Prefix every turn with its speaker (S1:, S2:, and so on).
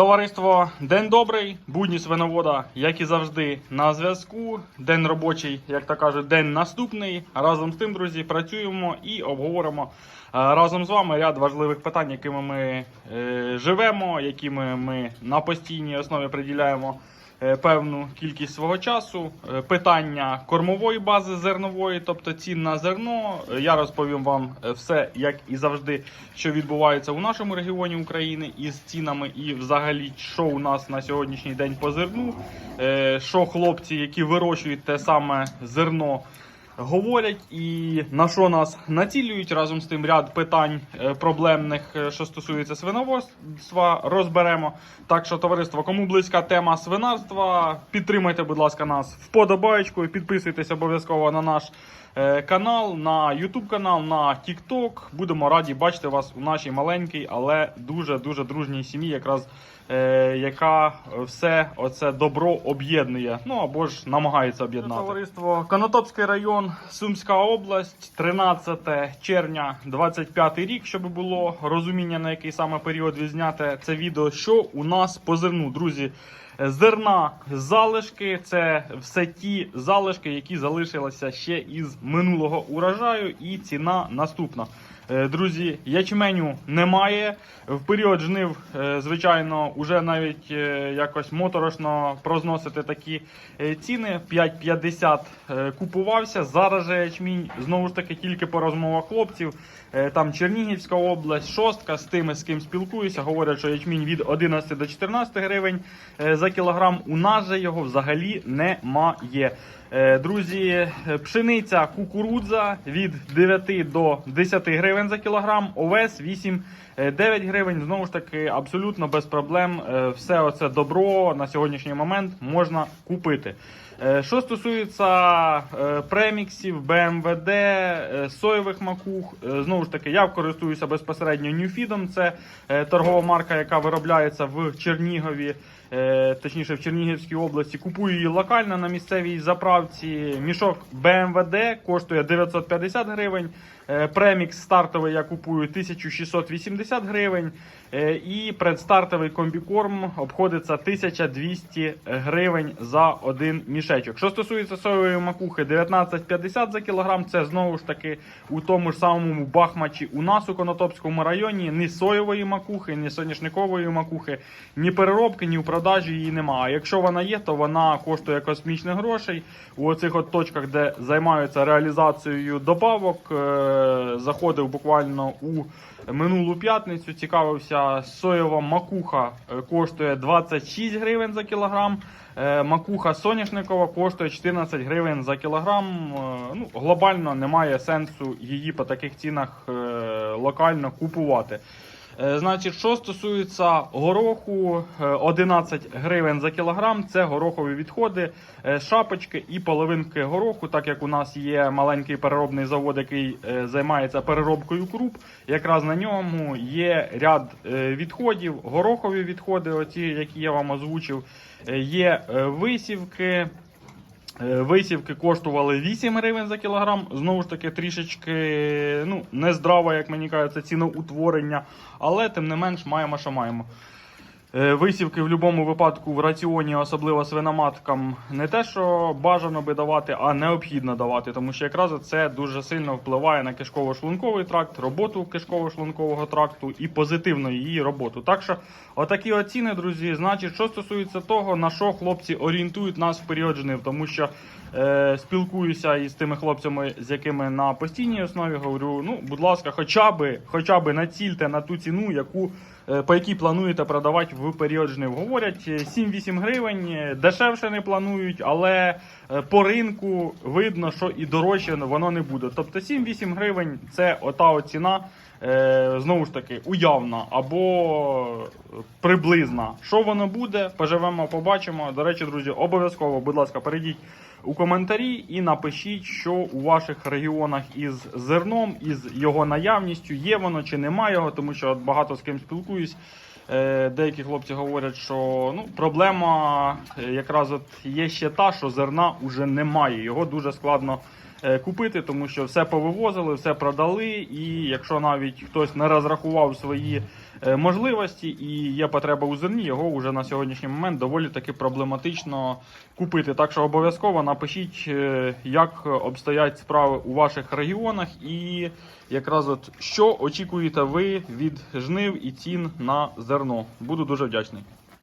S1: Товариство, день добрий, будні свиновода, як і завжди, на зв'язку. День робочий, як то кажуть, день наступний. Разом з тим, друзі, працюємо і обговоримо е, разом з вами ряд важливих питань, якими ми е, живемо, якими ми на постійній основі приділяємо певну кількість свого часу. Е, Питання кормової бази зернової, тобто цін на зерно. Е, Я розповім вам е, все, як і завжди, що відбувається у нашому регіоні України із цінами, і взагалі, що у нас на сьогоднішній день по зерну, е, що хлопці, які вирощують те саме зерно. Говорять і на що нас націлюють разом з тим ряд питань е, проблемних, е, що стосується свиноводства, розберемо. Так що, товариство, кому близька тема свинарства, підтримайте, будь ласка, нас вподобаєчкою, підписуйтесь обов'язково на наш е, канал, на YouTube канал, на TikTok. Будемо раді бачити вас у нашій маленькій, але дуже дуже дружній сім'ї, якраз е, яка все оце добро об'єднує. Ну або ж намагається об'єднати. Товариство Конотопський район, Сумська область, 13 червня, 25 рік, щоб було розуміння на який саме період відзняти це відео. Що у нас по зерну, друзі? Зерна залишки це все ті залишки, які залишилися ще із минулого урожаю, і ціна наступна. Е, Друзі, ячменю немає. В період жнив, е, звичайно, уже навіть е, якось моторошно прозносити такі ціни. 5,50 е, купувався. Зараз же ячмінь знову ж таки тільки по розмовах хлопців. Там Чернігівська область, шостка з тими, з ким спілкуюся. Говорять, що ячмінь від 11 до 14 гривень за кілограм. У нас же його взагалі немає. Друзі, пшениця кукурудза від 9 до 10 гривень за кілограм, овес 8 е, 9 гривень. Знову ж таки, абсолютно без проблем. е, Все оце добро на сьогоднішній момент можна купити. Е, Що стосується е, преміксів, БМВД, е, соєвих макух, знову ж таки, я користуюся безпосередньо Ньюфідом. Це торгова марка, яка виробляється в Чернігові, точніше в Чернігівській області. Купую її локально на місцевій заправці. Мішок БМВД коштує 950 гривень. Премікс стартовий я купую 1680 гривень. І предстартовий комбікорм обходиться 1200 гривень за один мішечок. Що стосується соєвої макухи, 19,50 за кілограм. Це знову ж таки у тому ж самому Бахмачі у нас у Конотопському районі ні соєвої макухи, ні соняшникової макухи, ні переробки, ні в продажі її немає. Якщо вона є, то вона коштує космічних грошей. У оцих от точках, де займаються реалізацією добавок, е, заходив буквально у минулу п'ятницю. Цікавився, соєва макуха е, коштує 26 гривень за кілограм. Е, Макуха соняшникова коштує 14 гривень за кілограм. Е, Ну, глобально немає сенсу її по таких цінах е, локально купувати. Е, Значить, що стосується гороху, е, 11 гривень за кілограм це горохові відходи, шапочки і половинки гороху, так як у нас є маленький переробний завод, який займається переробкою круп. Якраз на ньому є ряд відходів, горохові відходи, оці, які я вам озвучив, є висівки. Е, Висівки коштували 8 гривень за кілограм. Знову ж таки, трішечки ну, нездраво, як мені кажеться, ціноутворення, але тим не менш маємо, що маємо. Е, Висівки в будь-якому випадку в раціоні, особливо свиноматкам, не те, що бажано би давати, а необхідно давати, тому що якраз це дуже сильно впливає на кишково-шлунковий тракт, роботу кишково-шлункового тракту і позитивно її роботу. Так що, отакі оціни, друзі, значить, що стосується того, на що хлопці орієнтують нас в період жнив, тому що е, спілкуюся із тими хлопцями, з якими на постійній основі говорю, ну, будь ласка, хоча би, хоча би націльте на ту ціну, яку по якій плануєте продавати в період жнив. Говорять е, 7-8 гривень, е, дешевше не планують, але е, по ринку видно, що і дорожче воно не буде. Тобто 7-8 гривень це ота ціна. е, Знову ж таки, уявна або приблизна. Що воно буде, поживемо, побачимо. До речі, друзі, обов'язково, будь ласка, перейдіть у коментарі і напишіть, що у ваших регіонах із зерном, із його наявністю, є воно чи немає його, тому що багато з ким спілкуюсь. Е, Деякі хлопці говорять, що ну, проблема е, якраз от є ще та, що зерна вже немає. Його дуже складно купити, тому що все повивозили, все продали. І якщо навіть хтось не розрахував свої е, можливості і є потреба у зерні, його вже на сьогоднішній момент доволі таки проблематично купити. Так що обов'язково напишіть, е, як обстоять справи у ваших регіонах, і якраз от що очікуєте ви від жнив і цін на зерно. Буду дуже вдячний.